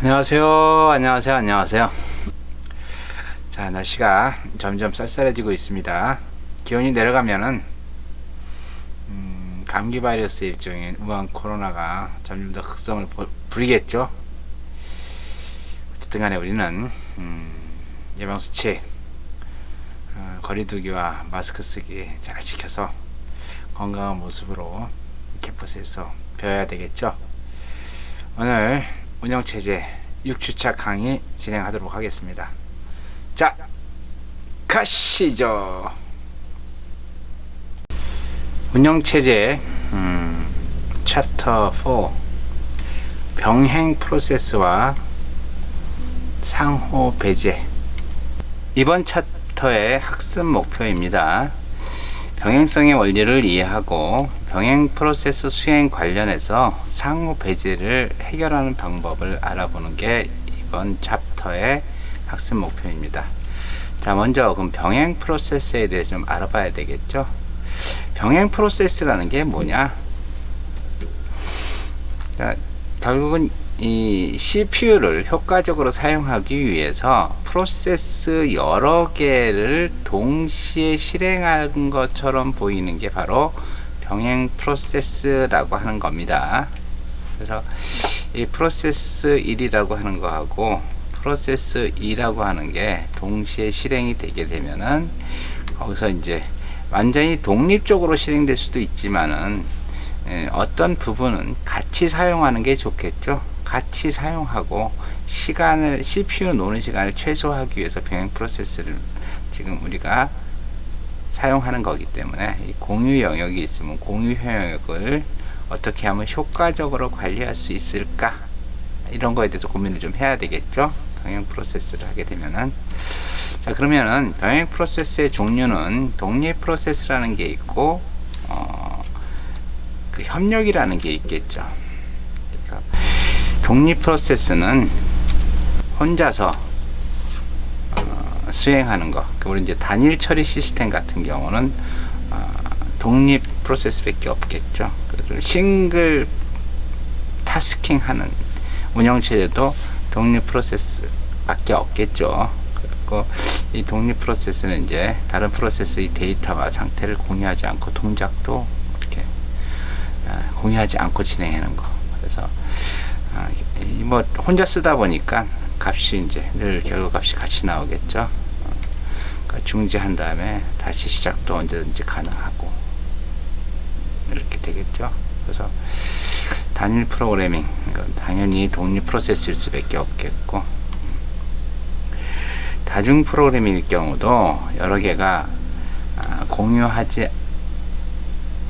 안녕하세요. 안녕하세요. 안녕하세요. 자, 날씨가 점점 쌀쌀해지고 있습니다. 기온이 내려가면은 음, 감기 바이러스 일종인 우한 코로나가 점점 더 극성을 보- 부리겠죠. 어쨌든 간에 우리는 음, 예방 수칙 어, 거리두기와 마스크 쓰기 잘 지켜서 건강한 모습으로 캠퍼스에서 배워야 되겠죠. 오늘 운영체제 6주차 강의 진행하도록 하겠습니다. 자, 가시죠. 운영체제 음, 챕터 4 병행 프로세스와 상호 배제 이번 챕터의 학습 목표입니다. 병행성의 원리를 이해하고 병행 프로세스 수행 관련해서 상호 배제를 해결하는 방법을 알아보는 게 이번 챕터의 학습 목표입니다. 자, 먼저 그럼 병행 프로세스에 대해 좀 알아봐야 되겠죠? 병행 프로세스라는 게 뭐냐? 자, 결국은 이 CPU를 효과적으로 사용하기 위해서 프로세스 여러 개를 동시에 실행하는 것처럼 보이는 게 바로 병행 프로세스라고 하는 겁니다. 그래서 이 프로세스 1이라고 하는 거하고 프로세스 2라고 하는 게 동시에 실행이 되게 되면은 거기서 이제 완전히 독립적으로 실행될 수도 있지만은 예, 어떤 부분은 같이 사용하는 게 좋겠죠. 같이 사용하고 시간을 CPU 노는 시간을 최소화하기 위해서 병행 프로세스를 지금 우리가 사용하는 거기 때문에 이 공유 영역이 있으면 공유 영역을 어떻게 하면 효과적으로 관리할 수 있을까 이런 거에 대해서 고민을 좀 해야 되겠죠. 병행 프로세스를 하게 되면은 자 그러면은 병행 프로세스의 종류는 독립 프로세스라는 게 있고 어, 그 협력이라는 게 있겠죠. 독립 프로세스는 혼자서 어, 수행하는 거. 그 우리 이제 단일 처리 시스템 같은 경우는 어, 독립 프로세스밖에 없겠죠. 그래서 싱글 타스킹 하는 운영 체제도 독립 프로세스밖에 없겠죠. 그리고 이 독립 프로세스는 이제 다른 프로세스의 데이터와 상태를 공유하지 않고 동작도 이렇게 아, 공유하지 않고 진행하는 거. 그래서 아, 이뭐 혼자 쓰다 보니까 값이 이제 늘 결과값이 같이 나오겠죠. 어, 그러니까 중지한 다음에 다시 시작도 언제든지 가능하고 이렇게 되겠죠. 그래서 단일 프로그래밍 이건 당연히 독립 프로세스일 수밖에 없겠고 다중 프로그래밍일 경우도 여러 개가 아, 공유하지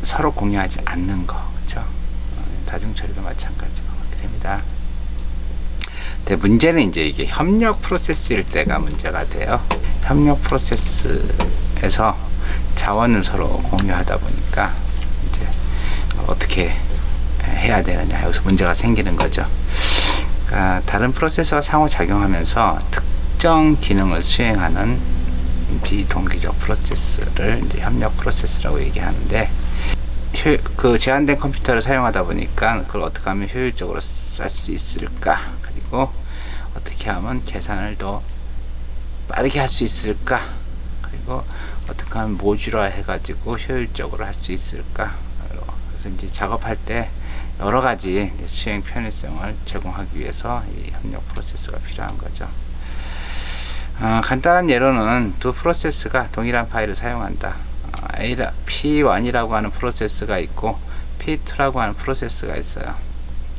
서로 공유하지 않는 거 그렇죠? 어, 다중 처리도 마찬가지 됩니다. 근데 문제는 이제 이게 협력 프로세스일 때가 문제가 돼요. 협력 프로세스에서 자원을 서로 공유하다 보니까 이제 어떻게 해야 되느냐 여기서 문제가 생기는 거죠. 그러니까 다른 프로세서와 상호작용하면서 특정 기능을 수행하는 비동기적 프로세스를 이제 협력 프로세스라고 얘기하는데 효, 그 제한된 컴퓨터를 사용하다 보니까 그걸 어떻게 하면 효율적으로 쓸수 있을까 그리고 어떻게 하면 계산을 더 빠르게 할 수 있을까 그리고 어떻게 하면 모듈화 해가지고 효율적으로 할 수 있을까 그래서 이제 작업할 때 여러 가지 수행 편의성을 제공하기 위해서 이 협력 프로세스가 필요한 거죠. 어, 간단한 예로는 두 프로세스가 동일한 파일을 사용한다. 어, A, P1이라고 하는 프로세스가 있고 P2라고 하는 프로세스가 있어요.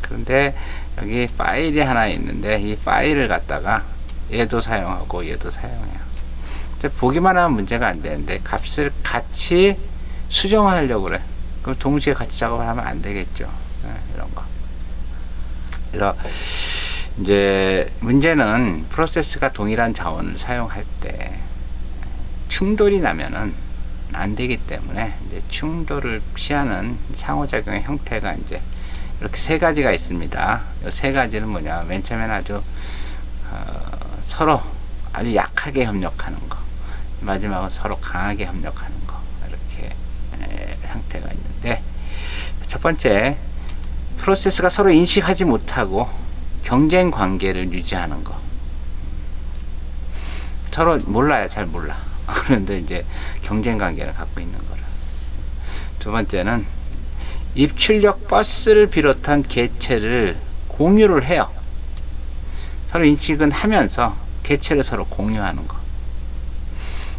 그런데 여기 파일이 하나 있는데 이 파일을 갖다가 얘도 사용하고 얘도 사용해요. 보기만 하면 문제가 안 되는데 값을 같이 수정하려고 그래. 그럼 동시에 같이 작업을 하면 안 되겠죠. 네, 이런 거. 그래서 이제 문제는 프로세스가 동일한 자원을 사용할 때 충돌이 나면은 안 되기 때문에 이제 충돌을 피하는 상호작용의 형태가 이제 이렇게 세 가지가 있습니다. 이 세 가지는 뭐냐? 맨 처음엔 아주 어, 서로 아주 약하게 협력하는 거, 마지막은 서로 강하게 협력하는 거 이렇게 에, 상태가 있는데 첫 번째 프로세스가 서로 인식하지 못하고 경쟁 관계를 유지하는 거. 서로 몰라요, 잘 몰라. 그런데 이제 경쟁 관계를 갖고 있는 거라. 두 번째는 입출력 버스를 비롯한 개체를 공유를 해요. 서로 인식은 하면서 개체를 서로 공유하는 거.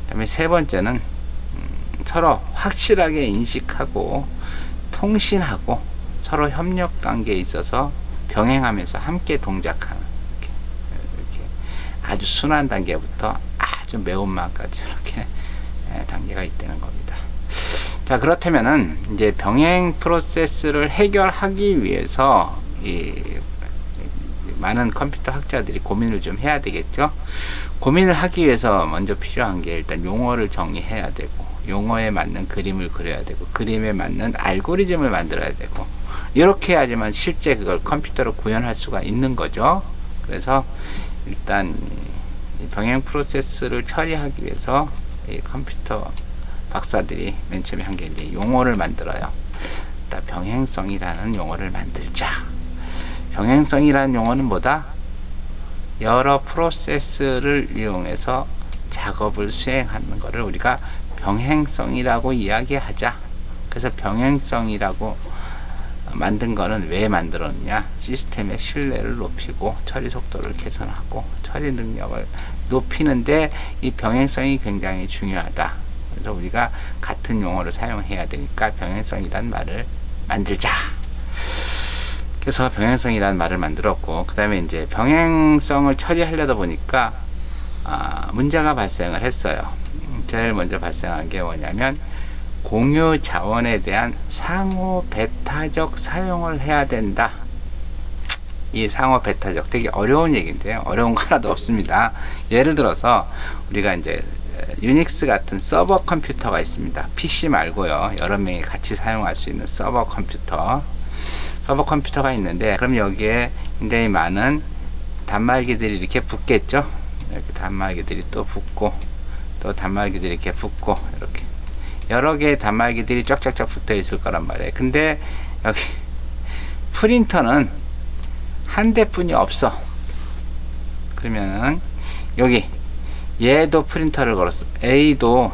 그다음에 세 번째는 음, 서로 확실하게 인식하고 통신하고 서로 협력 관계에 있어서 병행하면서 함께 동작하는 이렇게, 이렇게 아주 순한 단계부터 아주 매운맛까지 이렇게 예, 단계가 있다는 겁니다. 자 그렇다면은 이제 병행 프로세스를 해결하기 위해서 이 많은 컴퓨터 학자들이 고민을 좀 해야 되겠죠. 고민을 하기 위해서 먼저 필요한 게 일단 용어를 정리해야 되고 용어에 맞는 그림을 그려야 되고 그림에 맞는 알고리즘을 만들어야 되고 이렇게 해야지만 실제 그걸 컴퓨터로 구현할 수가 있는 거죠. 그래서 일단 이 병행 프로세스를 처리하기 위해서 이 컴퓨터 박사들이 맨 처음에 한 게 이제 용어를 만들어요. 병행성이라는 용어를 만들자. 병행성이라는 용어는 뭐다? 여러 프로세스를 이용해서 작업을 수행하는 것을 우리가 병행성이라고 이야기하자. 그래서 병행성이라고 만든 거는 왜 만들었냐? 시스템의 신뢰를 높이고 처리 속도를 개선하고 처리 능력을 높이는데 이 병행성이 굉장히 중요하다. 그래서 우리가 같은 용어를 사용해야 되니까 병행성이란 말을 만들자. 그래서 병행성이라는 말을 만들었고 그 다음에 이제 병행성을 처리하려다 보니까 아, 문제가 발생을 했어요. 제일 먼저 발생한 게 뭐냐면 공유 자원에 대한 상호 배타적 사용을 해야 된다. 이 상호 배타적 되게 어려운 얘기인데요. 어려운 거 하나도 없습니다. 예를 들어서 우리가 이제 유닉스 같은 서버 컴퓨터가 있습니다. PC 말고요. 여러 명이 같이 사용할 수 있는 서버 컴퓨터. 서버 컴퓨터가 있는데 그럼 여기에 굉장히 많은 단말기들이 이렇게 붙겠죠. 이렇게 단말기들이 또 붙고 또 단말기들이 이렇게 붙고 이렇게 여러 개의 단말기들이 쫙쫙쫙 붙어 있을 거란 말이에요. 근데 여기 프린터는 한 대뿐이 없어. 그러면은 여기 얘도 프린터를 걸었어. A도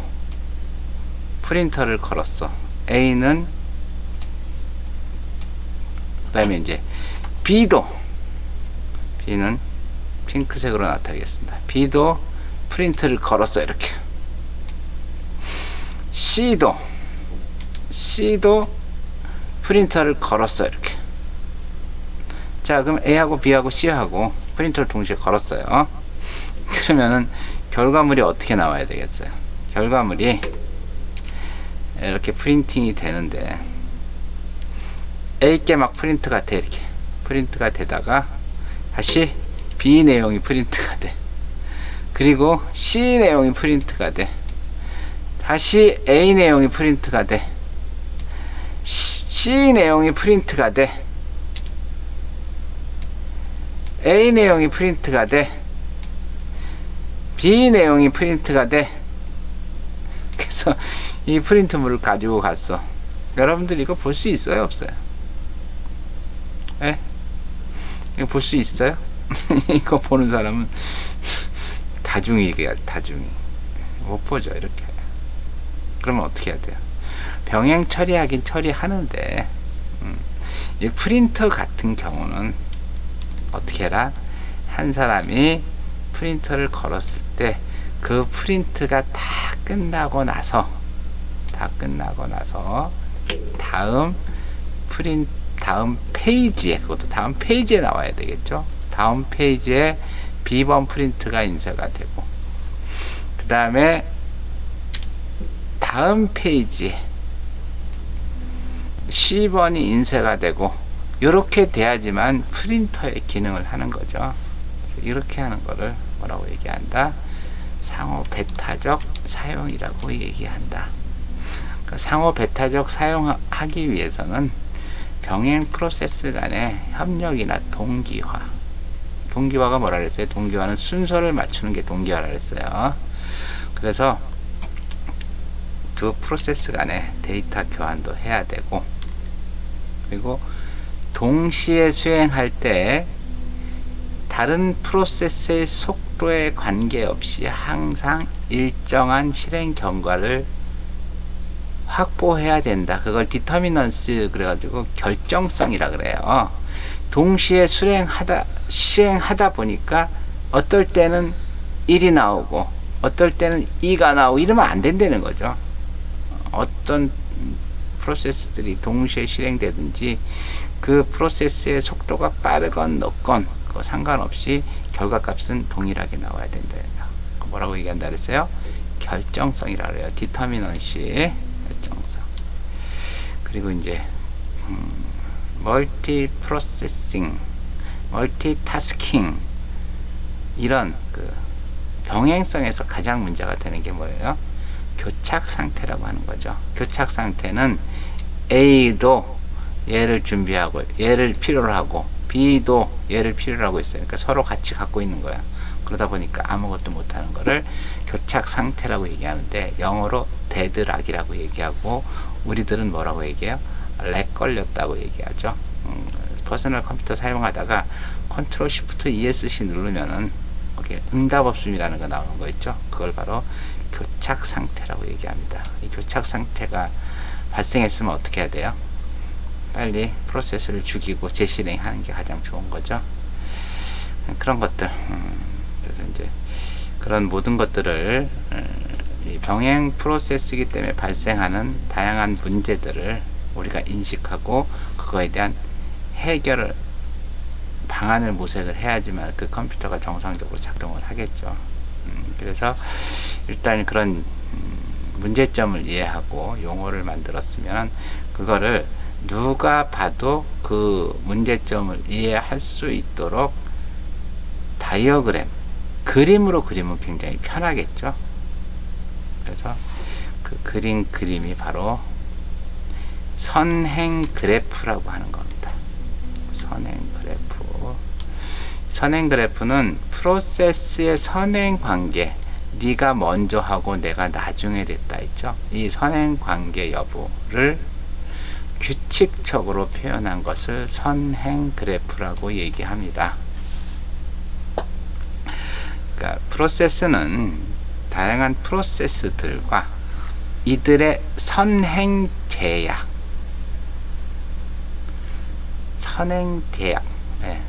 프린터를 걸었어. A는 그 다음에 이제 B도 B는 핑크색으로 나타내겠습니다. B도 프린트를 걸었어 이렇게. C도 C도 프린터를 걸었어 이렇게. 자, 그럼 A하고 B하고 C하고 프린터를 동시에 걸었어요. 그러면은 결과물이 어떻게 나와야 되겠어요? 결과물이 이렇게 프린팅이 되는데 A께 막 프린트가 돼 이렇게. 프린트가 되다가 다시 B 내용이 프린트가 돼. 그리고 C 내용이 프린트가 돼. 다시 A 내용이 프린트가 돼. C 내용이 프린트가 돼. A 내용이 프린트가 돼 B 내용이 프린트가 돼. 그래서 이 프린트물을 가지고 갔어. 여러분들 이거 볼 수 있어요? 없어요? 예? 이거 볼 수 있어요? 이거 보는 사람은 다중이야 다중이. 못 보죠 이렇게. 그러면 어떻게 해야 돼요? 병행 처리하긴 처리하는데 음, 이 프린터 같은 경우는 어떻게 해라? 한 사람이 프린터를 걸었을 때 그 프린트가 다 끝나고 나서 다 끝나고 나서 다음 프린 다음 페이지에 그것도 다음 페이지에 나와야 되겠죠. 다음 페이지에 B번 프린트가 인쇄가 되고 그 다음에 다음 페이지에 C번이 인쇄가 되고 이렇게 돼야지만 프린터의 기능을 하는 거죠. 이렇게 하는 거를 뭐라고 얘기한다? 상호 배타적 사용이라고 얘기한다. 그러니까 상호 배타적 사용하기 위해서는 병행 프로세스 간의 협력이나 동기화. 동기화가 뭐라 그랬어요? 동기화는 순서를 맞추는 게 동기화라 그랬어요. 그래서 두 프로세스 간의 데이터 교환도 해야 되고, 그리고 동시에 수행할 때 다른 프로세스의 속도에 관계없이 항상 일정한 실행 경과를 확보해야 된다. 그걸 디터미넌스 그래가지고 결정성이라 그래요. 동시에 수행하다 시행하다 보니까 어떨 때는 1이 나오고 어떨 때는 2가 나오고 이러면 안 된다는 거죠. 어떤 프로세스들이 동시에 실행되든지 그 프로세스의 속도가 빠르건 늦건 그거 상관없이 결과값은 동일하게 나와야 된다. 그 뭐라고 얘기한다 그랬어요? 결정성이라 그래요. 디터미넌시 결정성. 그리고 이제 음, 멀티 프로세싱, 멀티타스킹 이런 그 병행성에서 가장 문제가 되는 게 뭐예요? 교착 상태라고 하는 거죠. 교착 상태는 A도 얘를 준비하고 얘를 필요로 하고 B도 얘를 필요로 하고 있어요. 그러니까 서로 같이 갖고 있는 거야. 그러다 보니까 아무것도 못하는 거를 교착 상태라고 얘기하는데 영어로 데드락이라고 얘기하고 우리들은 뭐라고 얘기해요? 렉 걸렸다고 얘기하죠. 음, 퍼스널 컴퓨터 사용하다가 컨트롤 시프트 ESC 누르면은 응답 없음이라는 거 나오는 거 있죠. 그걸 바로 교착 상태라고 얘기합니다. 이 교착 상태가 발생했으면 어떻게 해야 돼요? 빨리 프로세스를 죽이고 재실행하는 게 가장 좋은 거죠. 그런 것들. 음, 그래서 이제 그런 모든 것들을 음, 이 병행 프로세스이기 때문에 발생하는 다양한 문제들을 우리가 인식하고 그거에 대한 해결을 방안을 모색을 해야지만 그 컴퓨터가 정상적으로 작동을 하겠죠. 음, 그래서 일단 그런 음, 문제점을 이해하고 용어를 만들었으면 그거를 누가 봐도 그 문제점을 이해할 수 있도록 다이어그램 그림으로 그리면 굉장히 편하겠죠. 그래서 그 그린 그림이 바로 선행 그래프라고 하는 겁니다. 선행 그래프. 선행 그래프는 프로세스의 선행 관계, 네가 먼저 하고 내가 나중에 됐다 했죠. 이 선행 관계 여부를 규칙적으로 표현한 것을 선행 그래프라고 얘기합니다. 그러니까 프로세스는 다양한 프로세스들과 이들의 선행 제약, 선행 대약, 네.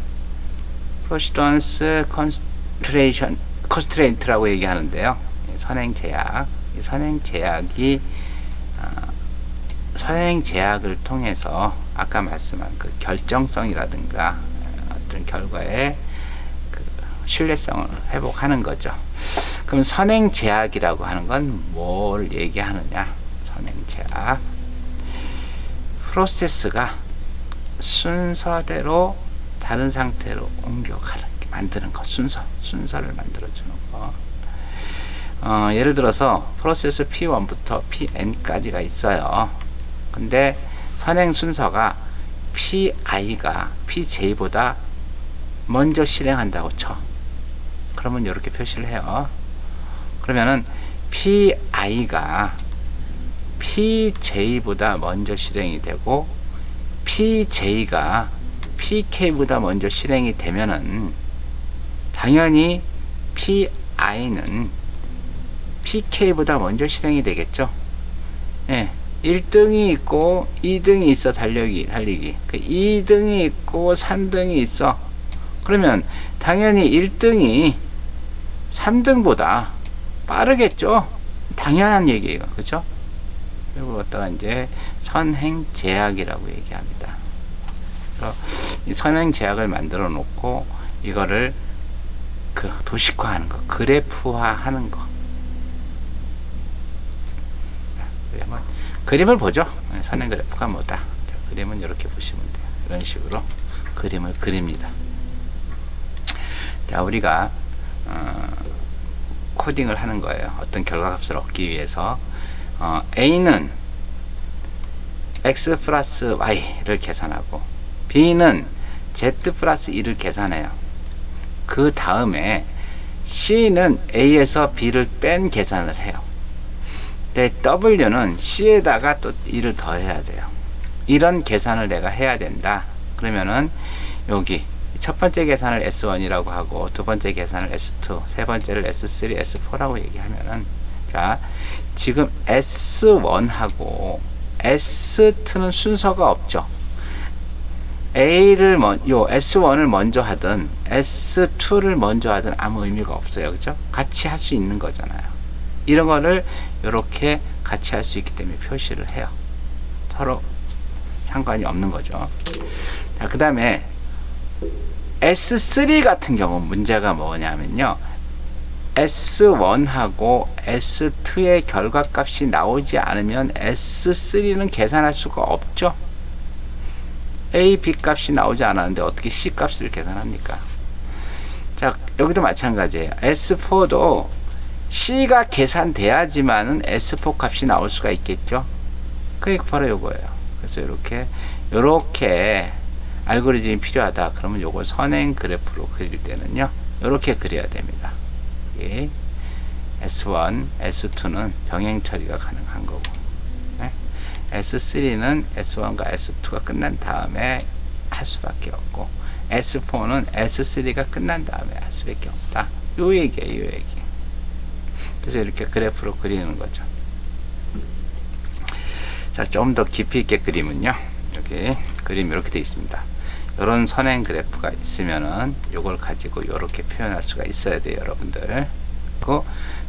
프로시던스 컨스트레이션 컨스트레인트라고 얘기하는데요. 선행 제약, 이 선행 제약이 어, 선행 제약을 통해서 아까 말씀한 그 결정성이라든가 어떤 결과의 그 신뢰성을 회복하는 거죠. 그럼 선행 제약이라고 하는 건 뭘 얘기하느냐? 선행 제약. 프로세스가 순서대로 다른 상태로 옮겨가는 만드는 거 순서 순서를 만들어 주는 거 어, 예를 들어서 프로세스 P1부터 Pn까지가 있어요 근데 선행 순서가 PI가 PJ보다 먼저 실행한다고 쳐 그러면 이렇게 표시를 해요 그러면은 PI가 PJ보다 먼저 실행이 되고 PJ가 PK보다 먼저 실행이 되면은 당연히 PI는 PK보다 먼저 실행이 되겠죠. 예. 1등이 있고 2등이 있어 달리기 달리기. 그 2등이 있고 3등이 있어. 그러면 당연히 1등이 3등보다 빠르겠죠. 당연한 얘기예요. 그렇죠? 그리고 어떠한 이제 선행 제약이라고 얘기합니다. 이 선행 제약을 만들어 놓고 이거를 그 도식화하는 거, 그래프화하는 거. 그러면 그림을 보죠. 선행 그래프가 뭐다. 자, 그림은 이렇게 보시면 돼요. 이런 식으로 그림을 그립니다. 자, 우리가 어, 코딩을 하는 거예요. 어떤 결과값을 얻기 위해서 어, A는 x 플러스 y를 계산하고 B는 z 플러스 2를 계산해요. 그 다음에 C는 A에서 B를 뺀 계산을 해요. 근데 W는 C에다가 또 2를 더해야 돼요. 이런 계산을 내가 해야 된다. 그러면은 여기 첫 번째 계산을 S1이라고 하고 두 번째 계산을 S2, 세 번째를 S3, S4라고 얘기하면은 자 지금 S1하고 S2는 순서가 없죠. A를 먼, 요 S1을 먼저 하든 S2를 먼저 하든 아무 의미가 없어요. 그죠? 같이 할 수 있는 거잖아요. 이런 거를 이렇게 같이 할 수 있기 때문에 표시를 해요. 서로 상관이 없는 거죠. 자, 그 다음에 S3 같은 경우 문제가 뭐냐면요. S1하고 S2의 결과값이 나오지 않으면 S3는 계산할 수가 없죠. A, B 값이 나오지 않았는데 어떻게 C 값을 계산합니까? 자, 여기도 마찬가지예요. S4도 C가 계산돼야지만은 S4 값이 나올 수가 있겠죠. 그게 바로 요거예요. 그래서 이렇게 요렇게 알고리즘이 필요하다. 그러면 요걸 선행 그래프로 그릴 때는요. 요렇게 그려야 됩니다. 예. S1, S2는 병행 처리가 가능한 거고 네? S3는 S1과 S2가 끝난 다음에 할 수밖에 없고 S4는 S3가 끝난 다음에 할 수밖에 없다. 요 얘기예요, 요 얘기. 그래서 이렇게 그래프로 그리는 거죠. 자, 좀 더 깊이 있게 그리면요. 여기 그림 이렇게 되어 있습니다. 이런 선행 그래프가 있으면은 요걸 가지고 이렇게 표현할 수가 있어야 돼요, 여러분들.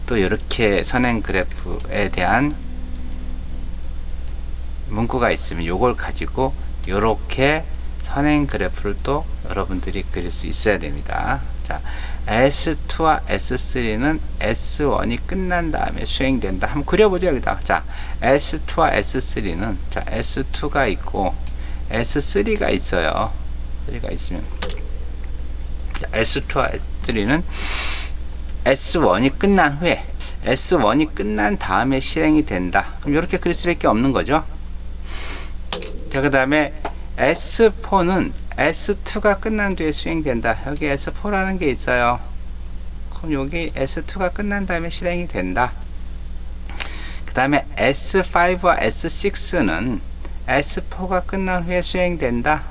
또 이렇게 선행 그래프에 대한 문구가 있으면 요걸 가지고 이렇게 선행 그래프를 또 여러분들이 그릴 수 있어야 됩니다. 자, S2와 S3는 S1이 끝난 다음에 수행된다. 한번 그려보죠, 여기다. 자, S2와 S3는, 자, S2가 있고, S3가 있어요. 3가 있으면, 자, S2와 S3는 S1이 끝난 후에, S1이 끝난 다음에 실행이 된다. 그럼 이렇게 그릴 수밖에 없는 거죠. 자, 그 다음에 S4는 S2가 끝난 뒤에 수행된다. 여기 S4라는 게 있어요. 그럼 여기 S2가 끝난 다음에 실행이 된다. 그 다음에 S5와 S6는 S4가 끝난 후에 수행된다.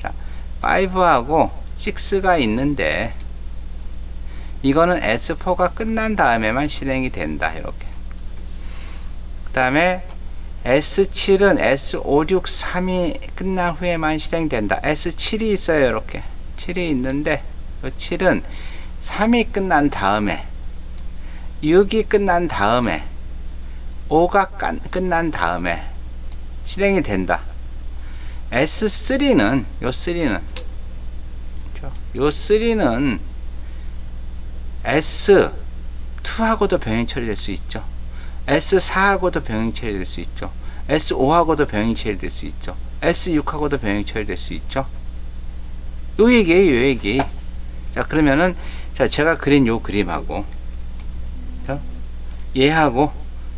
자, 5하고 6가 있는데 이거는 S4가 끝난 다음에만 실행이 된다. 이렇게. 그 다음에 S7은 S563이 끝난 후에만 실행된다. S7이 있어요. 이렇게. 7이 있는데 그 7은 3이 끝난 다음에 6이 끝난 다음에 5가 끝난 다음에 실행이 된다. S3는 요 3는 요 3는 S2하고도 병행 처리될 수 있죠. S4하고도 병행 처리될 수 있죠. S5하고도 병행 처리될 수 있죠. S6하고도 병행 처리될 수 있죠. 요 얘기예요, 요 얘기. 자, 그러면은, 자, 제가 그린 요 그림하고, 자, 얘하고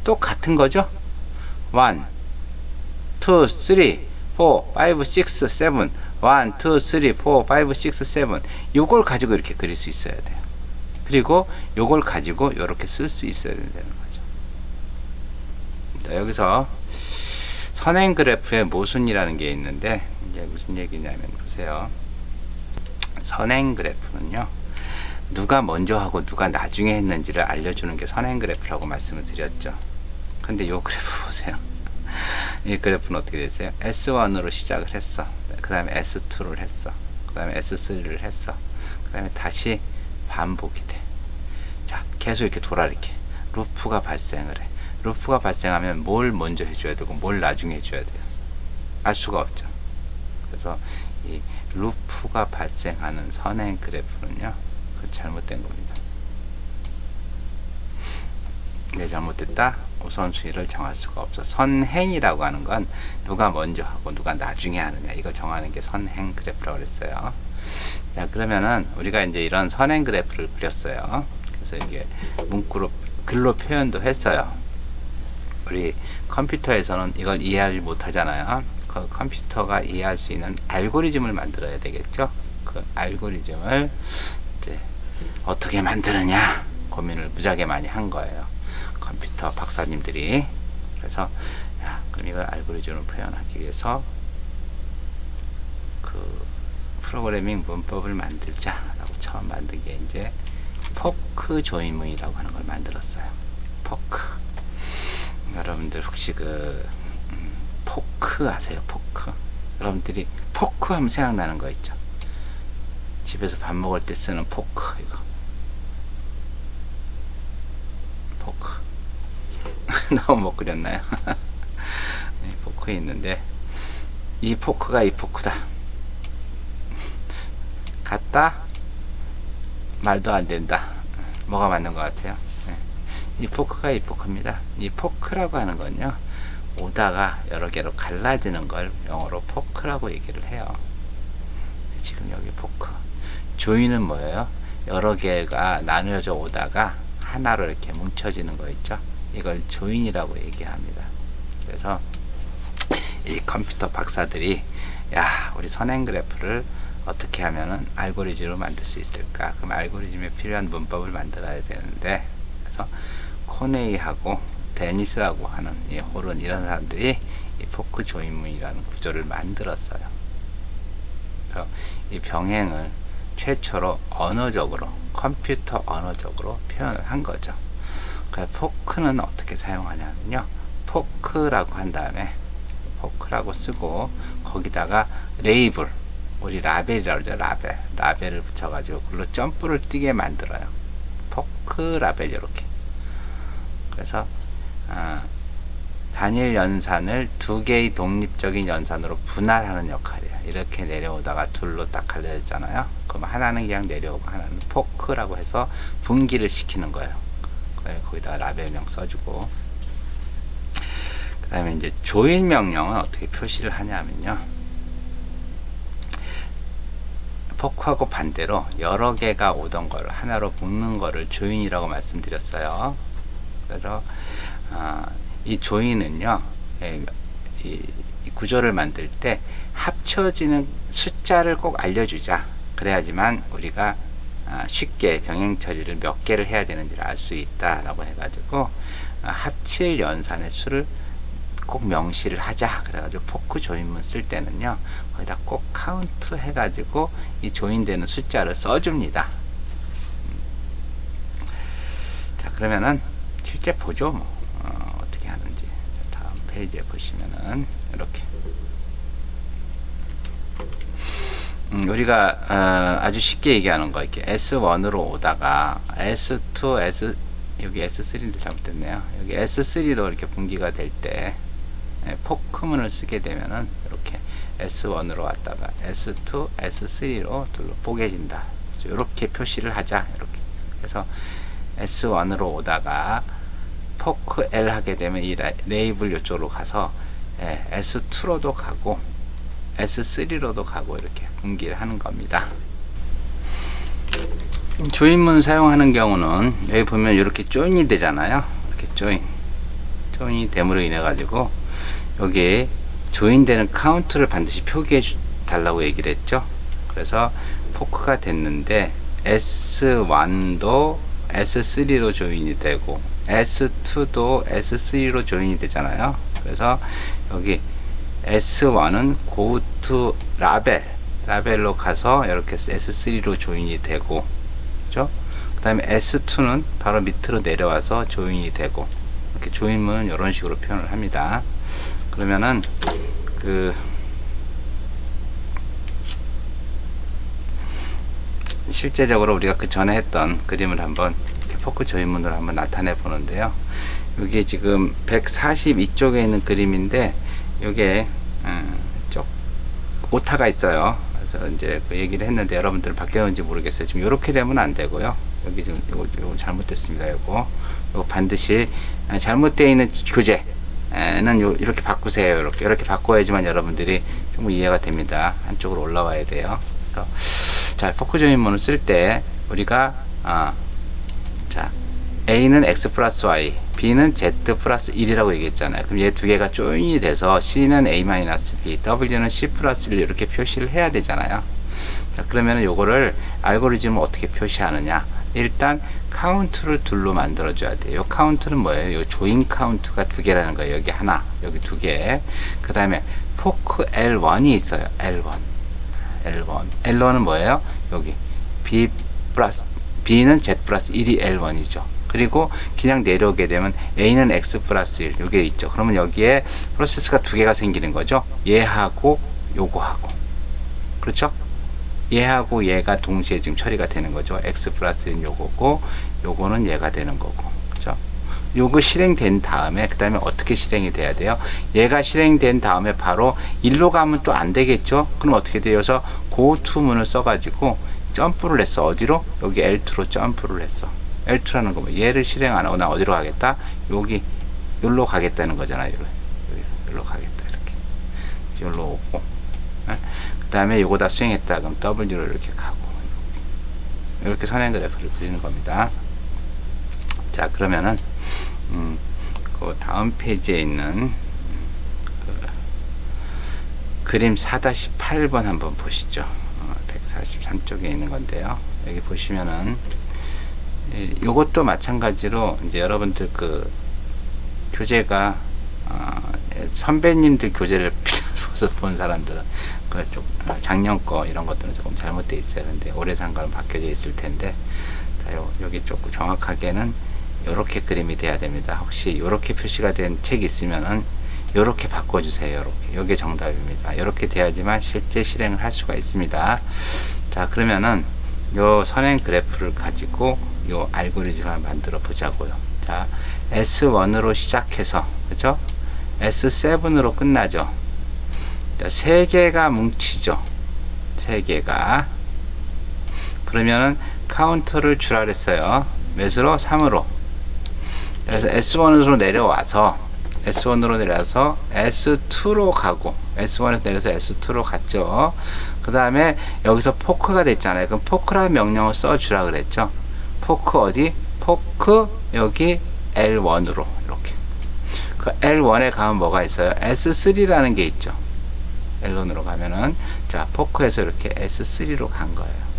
똑같은 거죠? 1, 2, 3, 4, 5, 6, 7, 1, 2, 3, 4, 5, 6, 7. 요걸 가지고 이렇게 그릴 수 있어야 돼요. 그리고 요걸 가지고 이렇게 쓸 수 있어야 된다는 거죠. 자, 여기서 선행 그래프의 모순이라는 게 있는데 이제 무슨 얘기냐면 보세요. 선행 그래프는요. 누가 먼저 하고 누가 나중에 했는지를 알려주는 게 선행 그래프라고 말씀을 드렸죠. 근데 요 그래프 보세요. 이 그래프는 어떻게 됐어요? S1으로 시작을 했어. 그 다음에 S2를 했어. 그 다음에 S3를 했어. 그 다음에 다시 반복이 돼. 자, 계속 이렇게 돌아 이렇게. 루프가 발생을 해. 루프가 발생하면 뭘 먼저 해줘야 되고 뭘 나중에 해줘야 돼요. 알 수가 없죠. 그래서 이 루프가 발생하는 선행 그래프는요, 그 잘못된 겁니다. 왜 잘못됐다? 우선순위를 정할 수가 없어. 선행이라고 하는 건 누가 먼저 하고 누가 나중에 하느냐 이걸 정하는 게 선행 그래프라고 그랬어요. 자 그러면은 우리가 이제 이런 선행 그래프를 그렸어요. 그래서 이게 문구로 글로 표현도 했어요. 우리 컴퓨터에서는 이걸 이해하지 못하잖아요. 그 컴퓨터가 이해할 수 있는 알고리즘을 만들어야 되겠죠. 그 알고리즘을 이제 어떻게 만드느냐 고민을 무지하게 많이 한 거예요. 컴퓨터 박사님들이 그래서 야 그럼 이걸 알고리즘으로 표현하기 위해서 그 프로그래밍 문법을 만들자라고 처음 만든 게 이제 포크 조인문이라고 하는 걸 만들었어요. 포크. 여러분들 혹시 그 음, 포크 아세요? 포크. 여러분들이 포크 하면 생각나는 거 있죠. 집에서 밥 먹을 때 쓰는 포크 이거. 포크. 너무 못 그렸나요? 네, 포크 있는데 이 포크가 이 포크다. 같다? 말도 안 된다. 뭐가 맞는 것 같아요? 네. 이 포크가 이 포크입니다. 이 포크라고 하는 건요, 오다가 여러 개로 갈라지는 걸 영어로 포크라고 얘기를 해요. 지금 여기 포크. 조이는 뭐예요? 여러 개가 나누어져 오다가 하나로 이렇게 뭉쳐지는 거 있죠? 이걸 조인이라고 얘기합니다. 그래서 이 컴퓨터 박사들이 야 우리 선행 그래프를 어떻게 하면은 알고리즘으로 만들 수 있을까? 그럼 알고리즘에 필요한 문법을 만들어야 되는데 그래서 코네이하고 데니스라고 하는 이 호른 이런 사람들이 이 포크 조인문이라는 구조를 만들었어요. 그래서 이 병행을 최초로 언어적으로 컴퓨터 언어적으로 표현을 한 거죠. 그 포크는 어떻게 사용하냐면요. 포크라고 한 다음에 포크라고 쓰고 거기다가 레이블 우리 라벨이라고 그러죠 라벨 라벨을 붙여가지고 그걸로 점프를 뛰게 만들어요 포크 라벨 이렇게 그래서 아, 단일 연산을 두 개의 독립적인 연산으로 분할하는 역할이에요 이렇게 내려오다가 둘로 딱 갈려졌잖아요 그럼 하나는 그냥 내려오고 하나는 포크라고 해서 분기를 시키는 거예요 거기다가 라벨명 써주고 그 다음에 이제 조인 명령은 어떻게 표시를 하냐면요. 포크하고 반대로 여러 개가 오던 걸 하나로 묶는 거를 조인이라고 말씀드렸어요. 그래서 어, 이 조인은요, 예, 이, 이 구조를 만들 때 합쳐지는 숫자를 꼭 알려주자. 그래야지만 우리가 아, 쉽게 병행 처리를 몇 개를 해야 되는지를 알 수 있다라고 해가지고 아, 합칠 연산의 수를 꼭 명시를 하자 그래가지고 포크 조인문 쓸 때는요 거기다 꼭 카운트 해가지고 이 조인되는 숫자를 써줍니다 음. 자 그러면은 실제 보죠 뭐 어, 떻게 하는지 다음 페이지에 보시면은 이렇게 음, 우리가 어, 아주 쉽게 얘기하는 거 이렇게 S1으로 오다가 S2, S 여기 S3도 잘못됐네요. 여기 S3로 이렇게 분기가 될때 예, 포크문을 쓰게 되면은 이렇게 S1으로 왔다가 S2, S3로 둘로 뽀개진다. 이렇게 표시를 하자. 이렇게. 그래서 S1으로 오다가 포크 L 하게 되면 이 레이블 이쪽으로 가서 예, S2로도 가고 S3로도 가고 이렇게 분기를 하는 겁니다. 조인문 사용하는 경우는 여기 보면 이렇게 조인이 되잖아요. 이렇게 조인. 조인이 됨으로 인해 가지고 여기에 조인되는 카운트를 반드시 표기해 달라고 얘기를 했죠. 그래서 포크가 됐는데 S1도 S3로 조인이 되고 S2도 S3로 조인이 되잖아요. 그래서 여기 S1은 go to 라벨 라벨로 가서 이렇게 S3로 조인이 되고 그죠? 그 다음에 S2는 바로 밑으로 내려와서 조인이 되고 이렇게 조인문은 이런 식으로 표현을 합니다. 그러면은 그 실제적으로 우리가 그 전에 했던 그림을 한번 포크 조인문으로 한번 나타내 보는데요. 이게 지금 142쪽에 있는 그림인데 이게 음, 쪽 오타가 있어요. 그래서 이제 그 얘기를 했는데 여러분들 바뀌었는지 모르겠어요. 지금 이렇게 되면 안 되고요. 여기 지금 이거, 이거 잘못됐습니다. 이거 이거 반드시 잘못되어 있는 교재 는 요, 이렇게 바꾸세요. 이렇게 이렇게 바꿔야지만 여러분들이 좀 이해가 됩니다. 한쪽으로 올라와야 돼요. 그래서 자 포크 조인문을 쓸 때 우리가 아, 자 A는 X 플러스 Y, B는 Z 플러스 1이라고 얘기했잖아요. 그럼 얘 두 개가 조인이 돼서 C는 A 마이너스 B, W는 C 플러스 1 이렇게 표시를 해야 되잖아요. 자 그러면은 요거를 알고리즘을 어떻게 표시하느냐? 일단 카운트를 둘로 만들어 줘야 돼요. 카운트는 뭐예요? 요 조인 카운트가 두 개라는 거예요. 여기 하나, 여기 두 개. 그 다음에 포크 L1이 있어요. L1. L1. L1은 뭐예요? 여기 B 플러스 B는 Z 플러스 1이 L1이죠. 그리고 그냥 내려오게 되면 A는 X 플러스 1 이게 있죠. 그러면 여기에 프로세스가 두 개가 생기는 거죠. 얘하고 요거하고 그렇죠? 얘하고 얘가 동시에 지금 처리가 되는 거죠. X 플러스는 요거고 요거는 얘가 되는 거고? 요거 실행된 다음에 그 다음에 어떻게 실행이 돼야 돼요? 얘가 실행된 다음에 바로 일로 가면 또 안 되겠죠? 그럼 어떻게? 그래서 go to 문을 써가지고 점프를 했어. 어디로? 여기 L2로 점프를 했어. L2라는 거 뭐, 얘를 실행 안 하고 나 어디로 가겠다? 여기, 여기로 가겠다는 거잖아요. 여기로, 여기로 가겠다. 이렇게. 여기로 오고. 그 다음에 요거 다 수행했다. 그럼 W로 이렇게 가고. 이렇게 선행 그래프를 그리는 겁니다. 자, 그러면은, 음, 그 다음 페이지에 있는, 음, 그 그림 4-8번 한번 보시죠. 어, 143쪽에 있는 건데요. 여기 보시면은, 예, 요것도 마찬가지로 이제 여러분들 그 교재가 어, 예, 선배님들 교재를 본 사람들은 그좀 작년 거 이런 것들은 조금 잘못돼 있어요. 근데 올해 산 거는 바뀌어져 있을 텐데 자, 요, 여기 조금 정확하게는 요렇게 그림이 돼야 됩니다. 혹시 요렇게 표시가 된책 있으면은 요렇게 바꿔주세요. 요렇게. 요게 정답입니다. 요렇게 돼야지만 실제 실행을 할 수가 있습니다. 자, 그러면은 요 선행 그래프를 가지고 요 알고리즘을 만들어 보자고요. 자, S1으로 시작해서, 그죠? S7으로 끝나죠. 자, 세 개가 뭉치죠. 세 개가. 그러면은 카운터를 그랬어요. 몇으로? 3으로. 그래서 S1으로 내려와서 S1으로 내려서 S2로 가고 S1에서 내려서 S2로 갔죠. 그 다음에 여기서 포크가 됐잖아요. 그럼 포크라는 명령을 써주라 그랬죠. 포크 어디? 포크 여기 L1으로 이렇게. 그 L1에 가면 뭐가 있어요? S3라는 게 있죠. L1으로 가면은 자 포크에서 이렇게 S3로 간 거예요.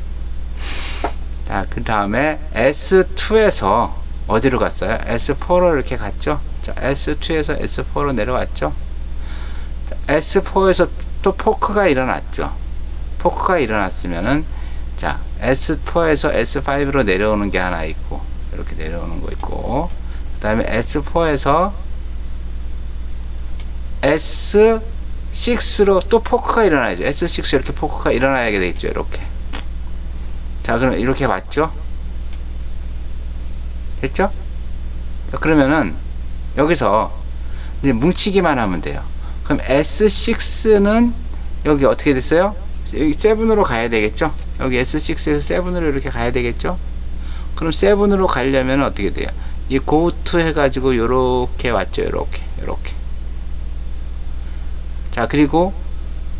자 그 다음에 S2에서 어디로 갔어요? S4로 이렇게 갔죠. 자 S2에서 S4로 내려왔죠. 자, S4에서 또 포크가 일어났죠. 포크가 일어났으면은 자 S4에서 S5로 내려오는 게 하나 있고 이렇게 내려오는 거 있고 그 다음에 S4에서 S6로 또 포크가 일어나야죠. S6 이렇게 포크가 일어나게 돼 있죠. 이렇게 자 그럼 이렇게 맞죠? 됐죠? 자, 그러면은 여기서 이제 뭉치기만 하면 돼요. 그럼 S6는 여기 어떻게 됐어요? 여기 7으로 가야 되겠죠? 여기 S6에서 7으로 이렇게 가야 되겠죠? 그럼 7으로 가려면 어떻게 돼요? 이 go to 해가지고 요렇게 왔죠. 요렇게, 요렇게. 자, 그리고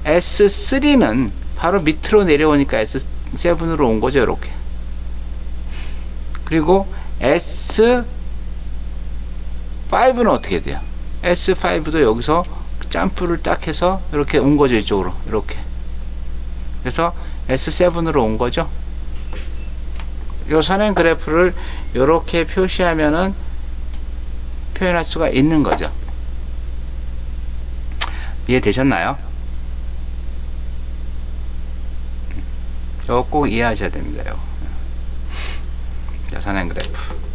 S3는 바로 밑으로 내려오니까 S7으로 온 거죠. 요렇게. 그리고 S5는 어떻게 돼요? S5도 여기서 점프를 딱 해서 이렇게 온 거죠. 이쪽으로. 이렇게. 그래서 S7으로 온 거죠. 요 선행 그래프를 이렇게 표시하면은 표현할 수가 있는 거죠. 이해되셨나요? 이거 꼭 이해하셔야 됩니다. 요. 자, 선행 그래프.